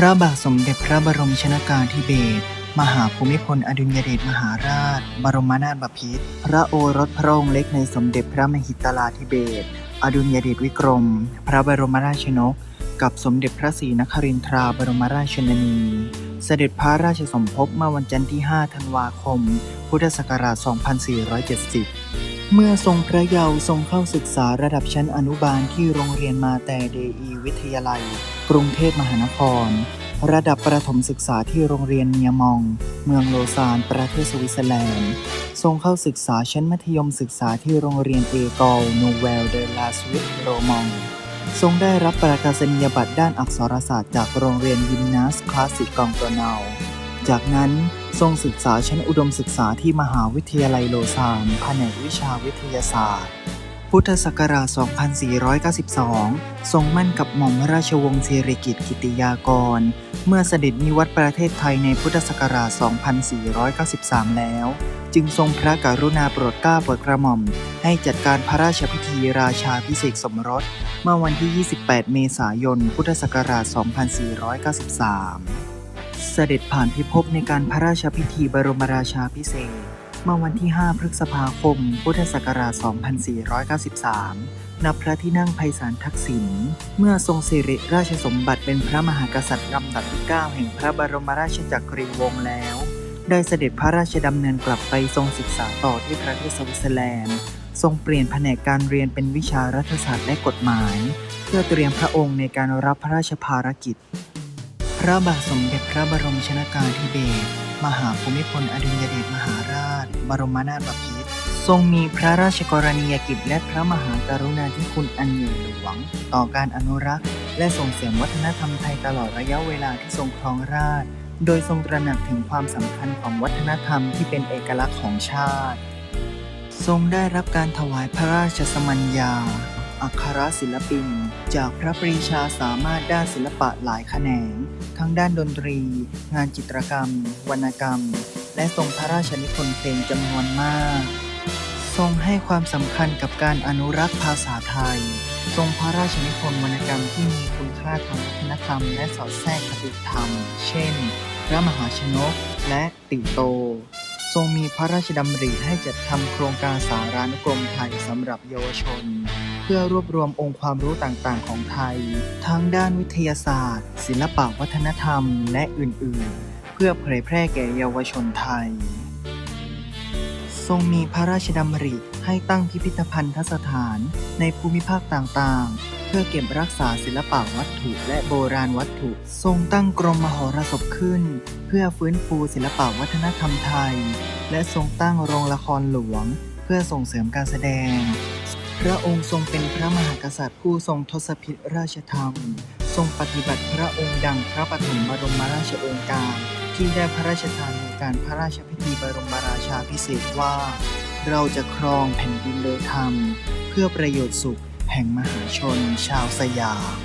พระบาทสมเด็จพระบรมชนากาธิเบศรมหาภูมิพลอดุลยเดชมหาราช บรมนาถบพิตรพระโอรสพระองค์เล็กในสมเด็จพระมหิตลาธิเบศรอดุลยเดชวิกรม พระบรมราชนก กับสมเด็จพระศรีนครินทราบรมราชชนนี เสด็จพระราชสมภพเมื่อวันจันทร์ที่ 5 ธันวาคม พุทธศักราช 2470 เมื่อทรงพระเยาว์ทรงเข้าศึกษาระดับชั้นอนุบาลที่โรงเรียนมาแต่เดอีวิทยาลัย กรุงเทพมหานคร ระดับประถมศึกษาที่โรงเรียนเนียมอง เมืองโลซาน ประเทศสวิตเซอร์แลนด์ ทรงเข้าศึกษาชั้นมัธยมศึกษาที่โรงเรียนเอกอลนูเวลเดลาสวิตโรมอง ทรงได้รับประกาศนียบัตรด้านอักษรศาสตร์จากโรงเรียนยิมนาสคลาสสิกกองตัวเนาจากนั้นทรงศึกษาชั้นอุดมศึกษาที่มหาวิทยาลัยโลซานแผนกวิชาวิทยาศาสตร์ พุทธศักราช 2492 ทรงมั่นกับหม่อมราชวงศ์สิริกิติ์กิติยากร เมื่อเสด็จนิวัตประเทศไทยในพุทธศักราช 2493 แล้ว จึงทรงพระกรุณาโปรดเกล้าโปรดกระหม่อม ให้จัดการพระราชพิธีราชาพิเศษสมรส เมื่อวันที่ 28 เมษายน พุทธศักราช 2493 เสด็จผ่านพิภพในการพระราชพิธีบรมราชาพิเศษ เมื่อวันที่ 5 พฤษภาคม พุทธศักราช 2493 ณ พระที่นั่งไพศาลทักษิณ เมื่อทรงสิริราชสมบัติเป็นพระมหากษัตริย์ลำดับที่ 9 แห่งพระบรมราชจักรีวงศ์แล้ว ได้เสด็จพระราชดำเนินกลับไปทรงศึกษาต่อที่ประเทศสวิตเซอร์แลนด์ ทรงเปลี่ยนแผนกการเรียนเป็นวิชารัฐศาสตร์และกฎหมาย เพื่อเตรียมพระองค์ในการรับพระราชภารกิจ พระบาทสมเด็จพระบรมชนากาธิเบศร มหาภูมิพลอดุลยเดชมหาราช บรมนาถบพิตรทรงมีพระราชกรณียกิจและพระมหากรุณาธิคุณอันใหญ่หลวง ต่อการอนุรักษ์ และส่งเสริมวัฒนธรรมไทยตลอดระยะเวลาที่ทรงครองราช โดยทรงตระหนักถึงความสำคัญของวัฒนธรรมที่เป็นเอกลักษณ์ของชาติ ทรงได้รับการถวายพระราชสมัญญา อัครศิลปิน จากพระปรีชาสามารถด้านศิลปะหลายแขนง ทั้งด้านดนตรี งานจิตรกรรม วรรณกรรม และทรงพระราชนิพนธ์เพลงจำนวนมาก ทรงให้ความสำคัญกับการอนุรักษ์ภาษาไทย ทรงพระราชนิพนธ์วรรณกรรมที่มีคุณค่าทางวัฒนธรรม และสอดแทรกคติธรรม เช่น พระมหาชนก และติโตทรงมีพระราชดำริให้จัดทำโครงการสารานุกรมไทยสำหรับเยาวชน พื่อรวบรวมองค์ความรู้ต่างๆ ของไทย ทั้งด้านวิทยาศาสตร์ ศิลปะวัฒนธรรม และอื่นๆ เพื่อเผยแพร่แก่เยาวชนไทย ทรงมีพระราชดำริให้ตั้งพิพิธภัณฑสถานในภูมิภาคต่างๆ เพื่อเก็บรักษาศิลปะวัตถุและโบราณวัตถุ ทรงตั้งกรมมหรสพขึ้น เพื่อฟื้นฟูศิลปะวัฒนธรรมไทย และทรงตั้งโรงละครหลวง เพื่อส่งเสริมการแสดง พระองค์ทรงเป็นพระมหากษัตริย์ผู้ทรงทศพิธราชธรรม ทรงปฏิบัติพระองค์ดังพระปฐมบรมราชโองการ ที่ได้พระราชทานในการพระราชพิธีบรมราชาพิเศษว่า เราจะครองแผ่นดินโดยธรรม เพื่อประโยชน์สุขแห่งมหาชนชาวสยาม